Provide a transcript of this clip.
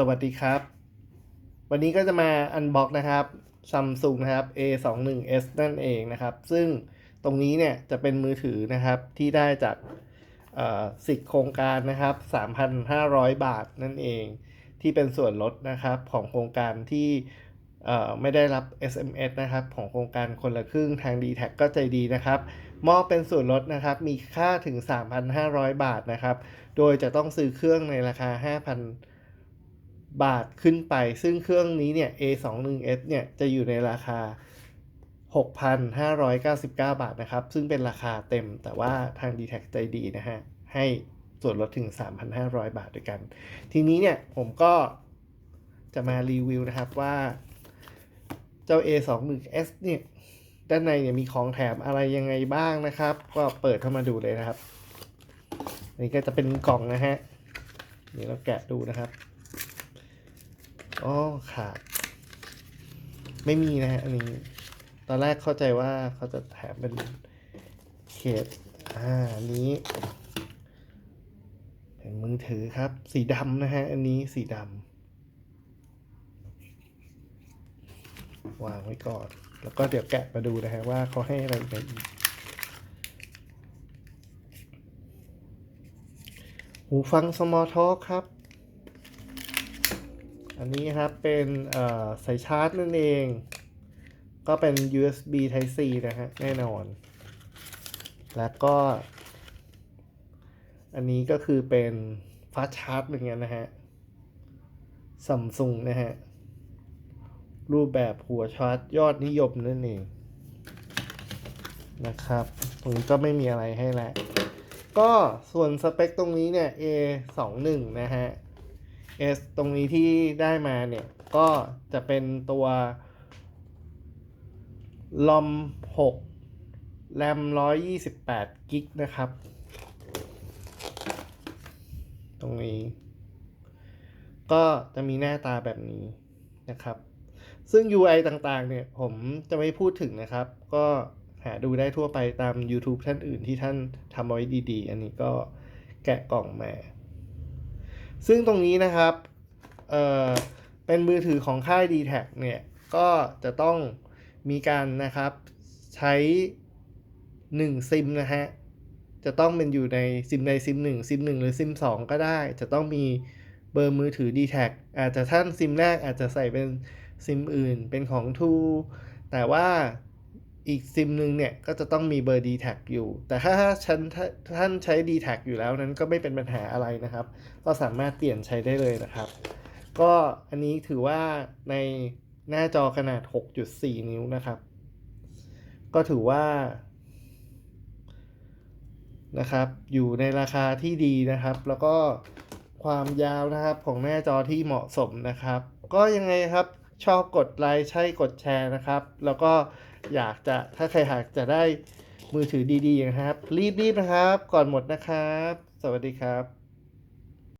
สวัสดีครับ วันนี้ก็จะมาอันบ็อกนะครับ Samsung นะครับ A21s นั่นเองนะครับ ซึ่งตรงนี้เนี่ยจะเป็นมือถือนะครับที่ได้จากสิทธิ์โครงการนะครับ 3,500 บาทนั่นเอง ที่เป็นส่วนลดนะครับของโครงการที่ไม่ได้รับ SMS นะครับ ของโครงการคนละครึ่งทาง d t แทก็ใจดีนะครับ มอบเป็นส่วนลดนะครับ มีค่าถึง 3,500 บาทนะครับ โดยจะต้องซื้อเครื่องในราคา 5,000 บาทขึ้นไป ซึ่งเครื่องนี้เนี่ย A21s เนี่ยจะอยู่ในราคา 6,599 บาทนะครับ ซึ่งเป็นราคาเต็มแต่ว่าทาง d t แทใจดีนะฮะ ให้ส่วนลดถึง 3,500 บาทด้วยกัน ทีนี้เนี่ยผมก็จะมารีวิวนะครับว่า เจ้า A21s เนี่ยด้านในเนี่ยมีของแถมอะไรยังไงบ้างนะครับ ก็เปิดเข้ามาดูเลยนะครับอันนี้ก็จะเป็นกล่องนะฮะ นี่เราแกะดูนะครับ อ๋อขาด ไม่มีนะฮะอันนี้ ตอนแรกเข้าใจว่าเขาจะแถมเป็นเคสอ่าอันนี้เป็นมือถือครับ สีดำนะฮะ อันนี้สีดำวางไว้ก่อน แล้วก็เดี๋ยวแกะมาดูนะฮะว่าเขาให้อะไรอีกหูฟัง Small Talk ครับ อันนี้ครับเป็นสายชาร์จนั่นเอง ก็เป็น USB Type C นะฮะแน่นอน แล้วก็ อันนี้ก็คือเป็นฟาสชาร์จเหมือนกันนะฮะซัมซุงนะฮะ รูปแบบหัวชาร์จยอดนิยมนั่นเอง นะครับตรงนี้ก็ไม่มีอะไรให้แล้วก็ส่วนสเปคตรงนี้เนี่ย A 2 1นะฮะ S ตรงนี้ที่ได้มาเนี่ย ก็จะเป็นตัวลอม6แรม128กิกนะครับ ตรงนี้ ก็จะมีหน้าตาแบบนี้นะครับ ซึ่ง UI ต่างๆ เนี่ย ผมจะไม่พูดถึงนะครับ ก็หาดูได้ทั่วไปตาม YouTube ท่านอื่นที่ท่านทำเอาไว้ดีๆ อันนี้ก็แกะกล่องมา ซึ่งตรงนี้นะครับเอ่อเป็นมือถือของค่าย d t แทเนี่ยก็จะต้องมีการนะครับใช้ 1 ซิมนะฮะจะต้องเป็นอยู่ในซิมใดซิม1ซิม1หรือซิม2 ก็ได้ จะต้องมีเบอร์มือถือ d t แทอาจจะท่านซิมแรกอาจจะใส่เป็นซิมอื่นเป็นของ t ูแต่ว่า อีกซิมหนึ่งเนี่ยก็จะต้องมีเบอร์ d t แทอยู่ แต่ถ้าฉันท่านใช้ d t แทอยู่แล้วนั้นก็ไม่เป็นปัญหาอะไรนะครับ ก็สามารถเปลี่ยนใช้ได้เลยนะครับ ก็อันนี้ถือว่าในหน้าจอขนาด 6.4 นิ้วนะครับ ก็ถือว่านะครับ อยู่ในราคาที่ดีนะครับ แล้วก็ความยาวนะครับของหน้าจอที่เหมาะสมนะครับ ก็ยังไงครับชอบกดไลค์ใช่กดแชร์นะครับ แล้วก็อยากจะถ้าใครหากจะได้มือถือดีๆนะครับ รีบๆนะครับ ก่อนหมดนะครับ สวัสดีครับ